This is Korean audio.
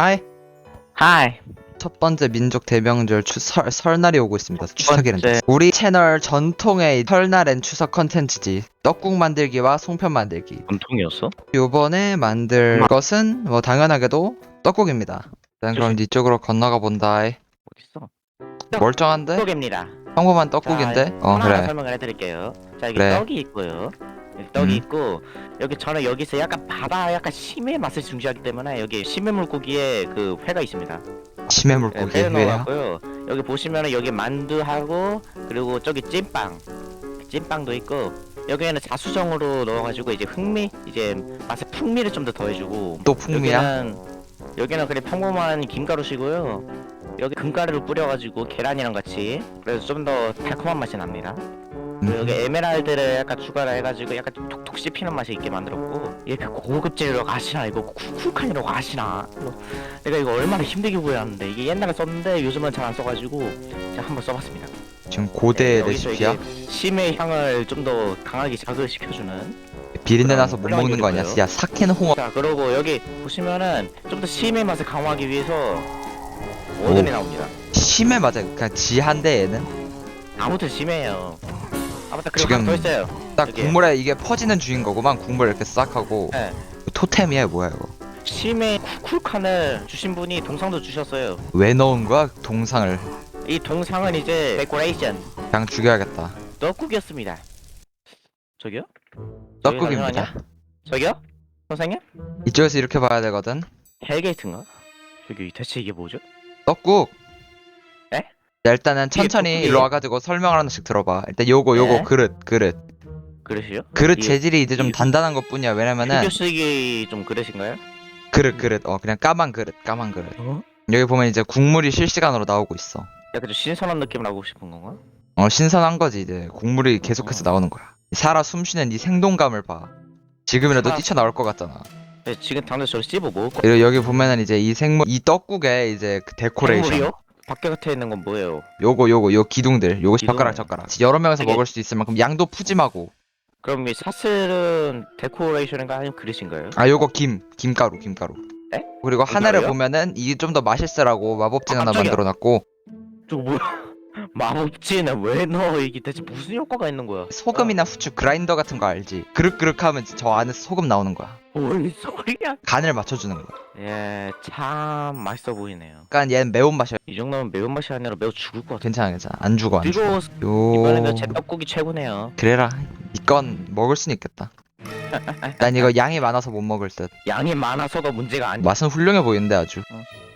하이 하이. 첫 번째 민족 대명절 추, 설, 설날이 오고 있습니다 추석이란다 번째. 우리 채널 전통의 설날엔 추석 컨텐츠지 떡국 만들기와 송편 만들기 전통이었어? 요번에 만들 음악. 것은 뭐 당연하게도 떡국입니다 일단 그럼. 이쪽으로 건너가 본다 어딨어? 떡. 멀쩡한데? 떡입니다. 평범한 떡국인데? 자, 어 하나하나 그래 설명을 해드릴게요. 자 여기 그래. 떡이 있고요. 떡이 음. 있고 여기 저는 여기서 약간 바다 약간 심의 맛을 중시하기 때문에 여기 심해 물고기에 그 회가 있습니다. 치매 네, 물고기 회야? 넣어놨고요. 여기 보시면은 여기 만두하고 그리고 저기 찐빵, 찐빵도 있고 여기에는 자수정으로 넣어가지고 이제 흥미 이제 맛에 풍미를 좀 더 더해주고 또 풍미야? 여기는 여기는 그냥 평범한 김가루시고요. 여기 금가루를 뿌려가지고 계란이랑 같이 그래서 좀 더 달콤한 맛이 납니다. 음. 여기 에메랄드를 약간 추가를 해가지고 약간 좀 톡톡 씹히는 맛이 있게 만들었고 이게 고급질이라고 아시나 이거 쿨쿨칸이라고 아시나 이거 내가 이거 얼마나 힘들게 구해왔는데 이게 옛날에 썼는데 요즘은 잘 안 써가지고 제가 한번 써봤습니다. 지금 고대 여기서 레시피야? 심의 향을 좀 더 강하게 자극시켜주는 비린내 나서 못 먹는 거 아니야? 야 사케는 홍어 자 그러고 여기 보시면은 좀 더 심의 맛을 강화하기 위해서 오븐이 나옵니다. 심해 맞아 그냥 지한데 얘는 아무튼 심해요. 아무튼 그리고 지금 하나 더 있어요. 딱 여기에. 국물에 이게 퍼지는 주인 거구만 국물 이렇게 싹 하고 네. 토템이야 뭐야 이거 심의 쿨쿨칸을 주신 분이 동상도 주셨어요. 왜 넣은 거야 동상을 이 동상은 이제 데코레이션 그냥 죽여야겠다 떡국이었습니다. 저기요? 떡국입니다 저기 저기요? 선생님? 이쪽에서 이렇게 봐야 되거든 헬게이트인가? 저기 대체 이게 뭐죠? 떡국 에? 야, 일단은 천천히? 일로 와가지고 설명을 하나씩 들어봐 일단 요거 요거 네. 그릇 그릇 그릇이요? 그릇 이게- 재질이 이제 좀 이게- 단단한 것 뿐이야 왜냐면은 비교식이 좀 그릇인가요? 그릇 그릇 어 그냥 까만 그릇 까만 그릇 어? 여기 보면 이제 국물이 실시간으로 나오고 있어 약간 좀 신선한 느낌 나고 싶은 건가? 어 신선한 거지 이제 국물이 계속해서 어. 나오는 거야 살아 숨쉬는 이 생동감을 봐 지금이라도 살아- 뛰쳐나올 것 같잖아 네, 지금 당장 저 씹어 먹을 거. 그리고 여기 보면은 이제 이 생물 이 떡국에 이제 그 데코레이션 생물이요? 밖에 gat에 있는 건 뭐예요? 요거 요거 요 기둥들 요거 기둥. 젓가락 젓가락 여러 명이서 되게- 먹을 수 있을 만큼 양도 푸짐하고 그럼 이 사슬은 데코레이션인가 아니면 그릇인가요? 아 요거 김 김가루 김가루 에? 그리고 하나를 김가루요? 보면은 이게 좀 더 맛있으라고 마법진 아, 하나 깜짝이야. 만들어놨고 저거 뭐야? 마법진은 왜 넣어? 이게 대체 무슨 효과가 있는 거야? 소금이나 후추 그라인더 같은 거 알지 그릇그릇하면 저 안에서 소금 나오는 거야 뭔 소리야? 간을 맞춰주는 거야 예, 참 맛있어 보이네요. 약간 얘는 매운맛이야 이 정도면 매운맛이 아니라 매우 죽을 것 같아. 괜찮아 괜찮아 안 죽어 안 죽어 그리고 이번에는 요 제 떡국이 최고네요. 그래라 이건 먹을 순 있겠다 난 이거 양이 많아서 못 먹을 듯 양이 많아서가 문제가 아니. 맛은 훌륭해 보이는데 아주 끝? 끝